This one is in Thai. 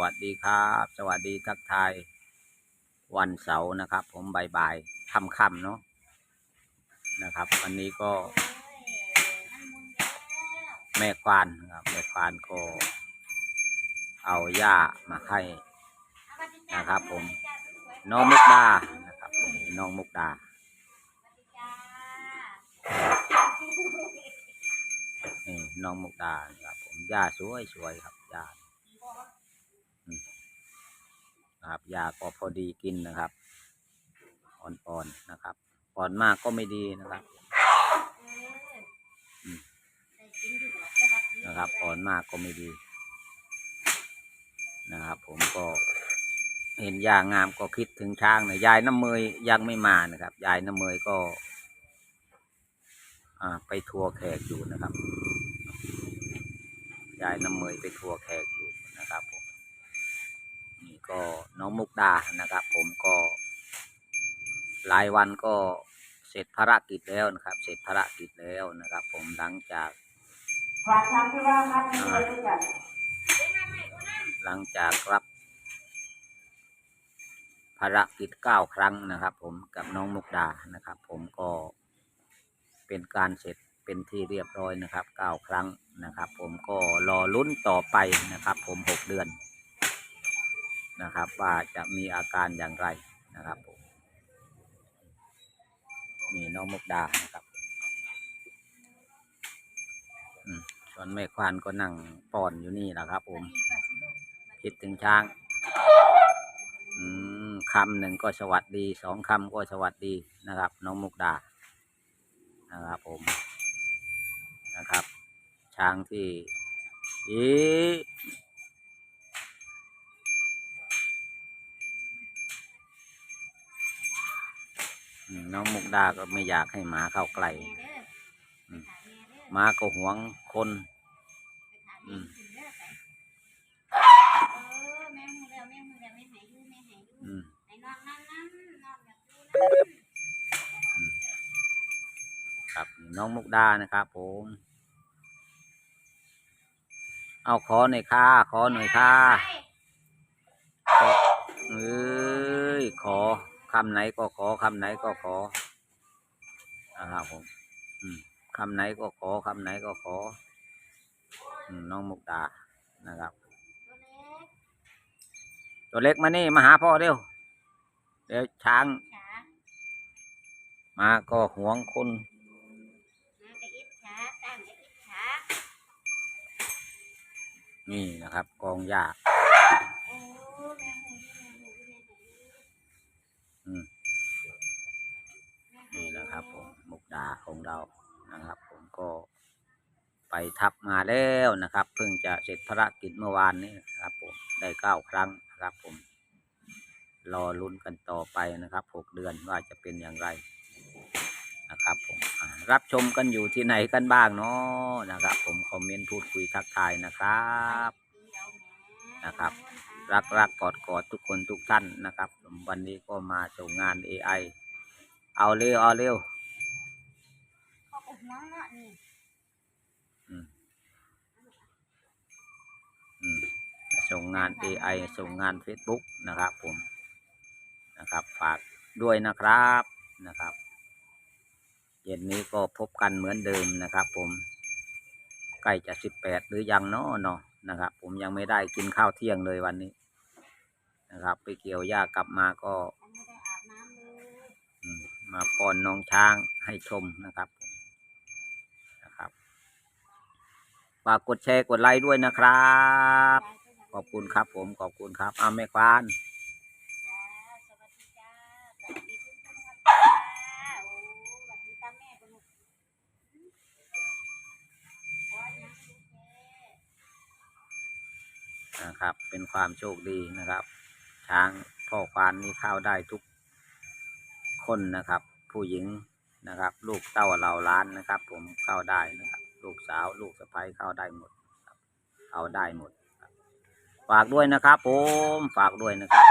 วัสดีครับ สวัสดีทักทาย วันเสาร์นะครับ ผมบ่ายๆค่ำๆเนาะนะครับ วันนี้ก็ แม่ควานครับแม่ควานก็เอาหญ้ามาให้นะครับ ผมน้องมุกดานะครับผมน้องมุกดานี่น้องมุกดาครับผมหญ้าสวยสวยๆครับหญ้าอืม นะครับหญ้าก็พอดีกินนะครับ อ่อนๆนะครับ อ่อนมากก็ไม่ดีนะครับนะครับ อ่อนมากก็ไม่ดี นะครับ ผมก็เห็นยางามก็คิดถึงช้างนะยายน้ำเมยยังไม่มานะครับ ยายน้ำเมยก็ไปทัวร์แขกอยู่นะครับ ยายน้ำเมยไปทัวร์แขกอยู่ ก็น้องมุกดานะครับ ผมก็ หลายวันก็เสร็จภารกิจแล้วนะครับ เสร็จภารกิจแล้วนะครับ ผมหลังจากฝากทำที่ว่าครับไม่เคยรู้จักหลังจากรับภารกิจเก้าครั้งนะครับ ผมกับน้องมุกดานะครับ ผมก็เป็นการเสร็จเป็นที่เรียบร้อยนะครับเก้าครั้งนะครับ ผมก็รอลุ้นต่อไปนะครับ ผมหกเดือน นะครับ ว่าจะมีอาการอย่างไรนะครับผมนี่น้องมุกดานะครับอืมส่วนแม่ควานก็นั่งป้อนอยู่นี่นะครับ ผมคิดถึงช้างอืมคำหนึ่งก็สวัสดีสองคำก็สวัสดีนะครับ น้องมุกดานะครับผมนะครับ ช้างที่อี น้องมุกดาก็ไม่อยากให้หมาเข้าใกล้หมาก็หวงคนครับน้องมุกดานะครับผม เอาขอหน่อยค่ะขอหน่อยค่ะขอเอ้ยขอ คำไหนก็ขอคำไหนก็ขอนะครับผมอืมคำไหนก็ขอคำไหนก็ขออืมน้องมุกดานะครับ ตัวเล็กมานี่มาหาพ่อเร็วเดี๋ยวช้าง มาก็หวงคนนี่นะครับ กองหญ้า เรานะครับ ผมก็ไปทับมาแล้วนะครับ เพิ่งจะเสร็จภารกิจเมื่อวานนี้นะครับผมได้เก้าครั้งนะครับผม รอลุ้นกันต่อไปนะครับหกเดือนว่าจะเป็นอย่างไรนะครับผมรับชมกันอยู่ที่ไหนกันบ้างเนาะนะครับ ผมคอมเมนต์พูดคุยทักทายนะครับนะครับ รักรักกอดกอดทุกคนทุกท่านนะครับ วันนี้ก็มาส่งงาน AI เอาเร็วเอาเร็ว อืมอืมส่งงาน AI ส่งงาน Facebook นะครับผมนะครับฝากด้วยนะครับนะครับ เย็นนี้ก็พบกันเหมือนเดิมนะครับ ผมใกล้จะสิบแปดหรือยังเนาะเนาะนะครับ ผมยังไม่ได้กินข้าวเที่ยงเลยวันนี้ นะครับ ไปเกี่ยวหญ้ากลับมาก็อืมมาป้อนน้องช้างให้ชมนะครับนะครับ ฝากกดแชร์กดไลค์ด้วยนะครับ ขอบคุณครับผมขอบคุณครับอาแม่ควานนะครับ เป็นความโชคดีนะครับ ช้างพ่อควานนี่เข้าได้ทุกคนนะครับ ผู้หญิงนะครับ ลูกเต้าเหล่าล้านนะครับ ผมเข้าได้นะครับ ลูกสาวลูกสะใภ้เข้าได้หมดเข้าได้หมด ฝากด้วยนะครับผมฝากด้วยนะครับ